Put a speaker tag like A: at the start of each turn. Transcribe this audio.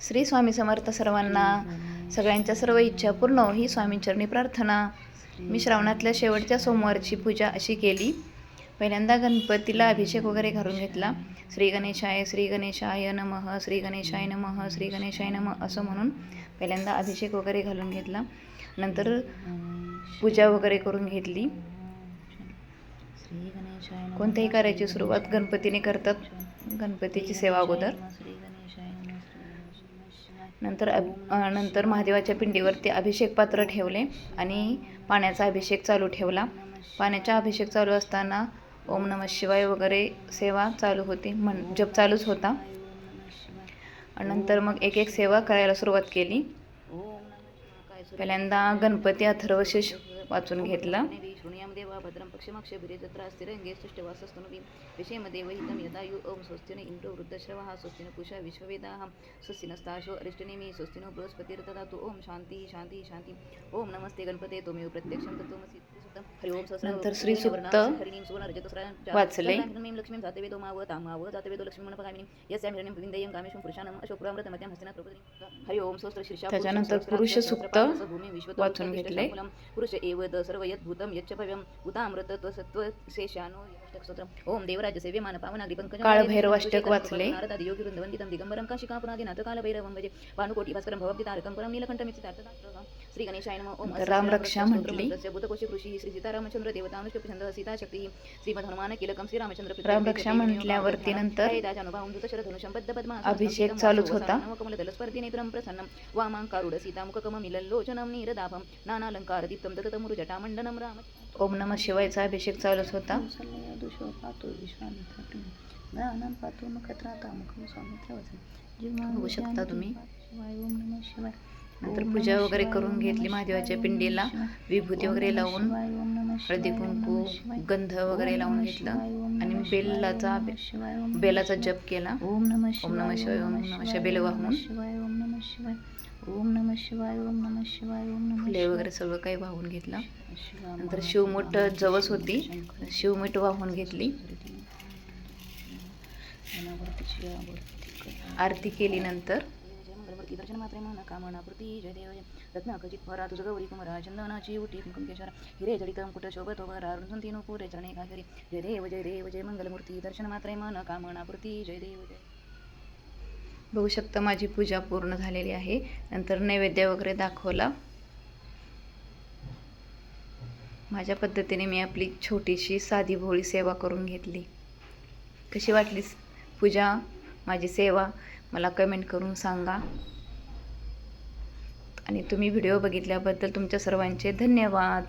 A: श्री स्वामी समर्थ सर्वांना सगळ्यांच्या सर्व इच्छा पूर्ण हो. ही. स्वामींचरणी प्रार्थना मी श्रावणातल्या शेवटच्या सोमवारची पूजा अशी केली. पहिल्यांदा गणपतीला अभिषेक वगैरे घालून घेतला. श्री गणेशाय श्री गणेशाय नमः श्री गणेशाय नमः श्री गणेशाय नमः असं म्हणून पहिल्यांदा अभिषेक वगैरे घालून घेतला. नंतर पूजा वगैरे करून घेतली. कोणत्याही कार्याची सुरुवात गणपतीने करतात. गणपतीची सेवा अगोदर. नंतर अभ नंतर महादेवाच्या पिंडीवरती अभिषेक पात्र ठेवले आणि पाण्याचा अभिषेक चालू ठेवला. पाण्याचा अभिषेक चालू असताना ओम नमः शिवाय वगैरे सेवा चालू होती. म्हण जप चालूच होता. नंतर मग एक एक सेवा करायला सुरुवात केली. पहिल्यांदा गणपती अथर्वशीष वाचून घेतला.
B: शृणुयाम देवा भद्रं पक्षमक्षभिरे जत्रा स्थिरंगे सृष्टवासस्तनुभिं विषयमदेव हितं यदायु ओम स्वस्तिन इन्द्रो वृद्धश्रवः स्वस्तिन पूषा विश्ववेदाः स्वस्तिनस्ताशो अरिष्टनेमि स्वस्तिनो बृहस्पतिर्ददातु ओम शांती शांती शांती ओम नमस्ते गणपते त्वमेव प्रत्यक्षं तत्त्वमसि हरि ओम सहस्र
A: नंतर श्री सुक्त
B: हरिणीं सुवर्णरजतस्रां
A: वाचले.
B: लक्ष्मीं माव तामाव जातवेदो लक्ष्मी मनपगामिनी यस्यां हिरण्यं विंदेयं कामेशं पुरुषाणं अशोपुरामृत मध्यं हस्तिना प्रपदि हरि ओम स्वस्त्र शीर्षा
A: त्याच्यानंतर पुरुष सुक्त वाचून घेतले.
B: पुरुष एव सर्व यद्भूतं यच्च भव्यं उतामृत त्वसत्व शेषानो ओम देवराज सेव्यमान पावनाग्री पंकज
A: काळभैरवाष्टक वाचले.
B: नारदादि योगी वृंदवंदितं दिगंबरं काशिकापुरादिनाथ कालभैरवं भजे। भानुकोटी भास्करं भवब्दितारकं परं नीलकण्ठमित्सितार्थदात्रः श्री गणेशाय नमः। ओम
A: नंतर रामरक्षा म्हटली.
B: भूतकोशी ऋषी श्री सीतारामचंद्र देवतानुष्य छंद सीता शक्ती श्रीमद हनुमान कीलकं श्रीरामचंद्र पितृ
A: रामरक्षा म्हटल्यावरती नंतर अभिषेक चालूच होता.
B: स्पर्धिनेत्रं प्रसन्नं। वामाङ्कारुड सीतामुखकममिलल्लोचनं नीरदाभं। नानालङ्कारदीप्तं दततमुरुजटामण्डनं राम
A: ओम नमः शिवायचा अभिषेक चालूच होता बघू शकता तुम्ही. नंतर पूजा वगैरे करून घेतली महादेवाच्या पिंडीला विभूती वगैरे लावून हळदी कुंकू गंध वगैरे लावून घेतलं आणि बेलाचा बेलाचा जप केला
B: ओम नमः
A: ओम नमः शिवाय ओम नमः शिवाय बेल वाहून
B: नमः शिवाय. ओम नमः शिवाय ओम नमः शिवाय ओम नमः
A: फुले वगैरे सगळं काही वाहून घेतलं. नंतर शिवमूठ जवस होती. शिवमीठ वाहून घेतली. आरती केली नंतर.
B: मंगलमूर्ती दर्शन मात्रे मन कामना प्रती जय देव जय रत्नाखचित परा तुझ गौरी कुमरा चंदनाची उटी कुंकुम केशरा. हिरे जडितं कुट शोभतो वरा रुंदीनो पुरे चरणे घागरी. जय देव जय देव जय मंगलमूर्ती दर्शन मात्रे मन कामना प्रती जय देव जय
A: बघू शकता माझी पूजा पूर्ण झालेली आहे. नंतर नैवेद्य वगैरे दाखवला. माझ्या पद्धतीने मी आपली छोटीशी साधी भोळी सेवा करून घेतली. कशी वाटली पूजा? माझी सेवा? मला कमेंट करून सांगा. आणि तुम्ही व्हिडिओ बघितल्याबद्दल तुमच्या सर्वांचे धन्यवाद.